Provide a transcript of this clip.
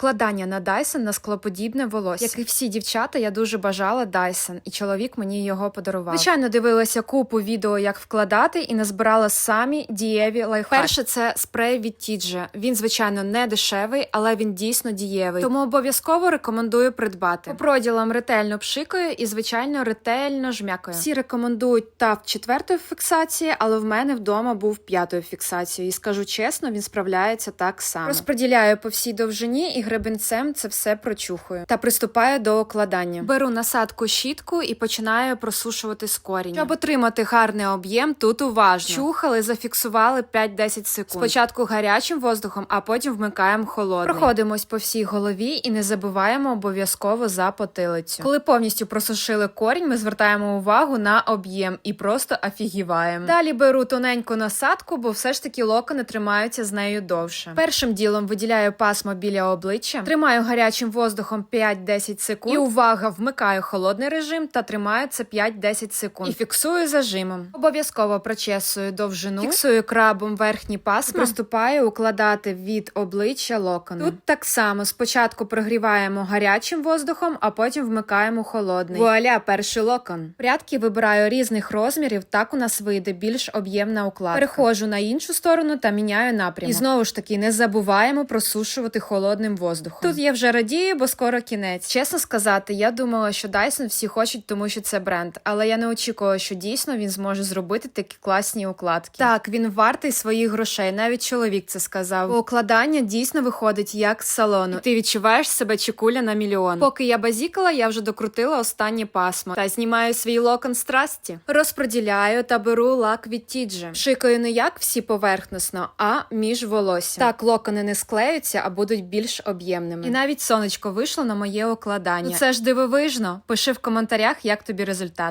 Укладання на Dyson на склоподібне волосся. Як і всі дівчата, я дуже бажала Dyson, і чоловік мені його подарував. Звичайно, дивилася купу відео, як вкладати, і назбирала самі дієві лайфхаки. Перше це спрей від Тіджа. Він, звичайно, не дешевий, але він дійсно дієвий. Тому обов'язково рекомендую придбати. По проділам ретельно пшикаю і, звичайно, ретельно жмякаю. Всі рекомендують ТАВ четвертої фіксації, але в мене вдома був п'ятою фіксацією. І скажу чесно, він справляється так само. Розподіляю по всій довжині і гребенцем це все прочухую. Та приступаю до укладання. Беру насадку щітку і починаю просушувати з коріння. Щоб отримати гарний об'єм, тут уважно. Чухали, зафіксували 5-10 секунд. Спочатку гарячим воздухом, а потім вмикаємо холодний. Проходимось по всій голові і не забуваємо обов'язково за потилицю. Коли повністю просушили корінь, ми звертаємо увагу на об'єм і просто афігіваємо. Далі беру тоненьку насадку, бо все ж таки локони тримаються з нею довше. Першим ділом виділяю пасмо біля обличчя, тримаю гарячим воздухом 5-10 секунд. І увага, вмикаю холодний режим та тримаю це 5-10 секунд. І фіксую зажимом. Обов'язково прочесую довжину, фіксую крабом верхні пасма, приступаю укладати від обличчя локони. Тут так само спочатку прогріваємо гарячим воздухом, а потім вмикаємо холодний. Вуаля, перший локон. Прядки вибираю різних розмірів, так у нас вийде більш об'ємна укладка. Переходжу на іншу сторону та міняю напрямок. І знову ж таки не забуваємо просушувати холодним воздухом. Тут я вже радію, бо скоро кінець. Чесно сказати, я думала, що Dyson всі хочуть, тому що це бренд, але я не очікувала, що дійсно він зможе зробити такі класні укладки. Так, він вартий своїх грошей. Навіть чоловік це сказав. Бо укладання дійсно виходить як з салону. І ти відчуваєш себе чекуля на мільйон. Поки я базікала, я вже докрутила останнє пасмо та знімаю свій локон страсті. Розподіляю та беру лак від Тіджи. Шикаю не як всі поверхносно, а між волоссям. Так локони не склеються, а будуть більш об'ємними. І навіть сонечко вийшло на моє укладання. Ну, це ж дивовижно. Пиши в коментарях, як тобі результат.